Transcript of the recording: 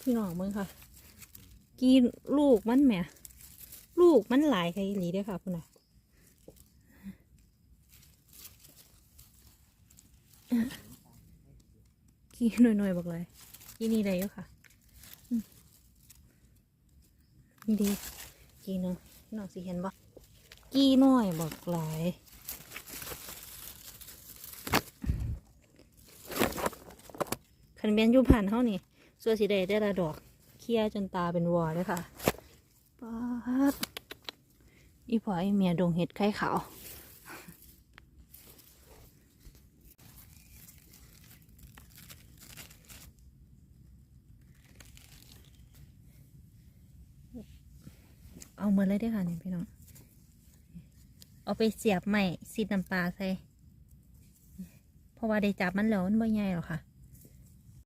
พี่น้องมึงค่ะ กินลูกมันแหม่ลูกมันหลายใครหลีด้อค่ะคุณน่ะกินหน่อยๆบอกเลยกินนี่ได้อยู่ค่ะนี่ดีกินเนาะน้องสิเห็นบ่กีน้อยบอกหลาย คันเบียนอยู่ผ่านเท่านี่ส่วนสีแดงได้ละดอกเคลียจนตาเป็นวอเลยค่ะป๊าดอีพอไอเมียดงเห็ดไข่ขาวเอามาเลยได้ค่ะนี่พี่น้อง เอาไปเสียบใหม่ซีดน้ำปลาใส่ เพราะว่าได้จับมันแล้วมันไม่ใหญ่หรอกค่ะ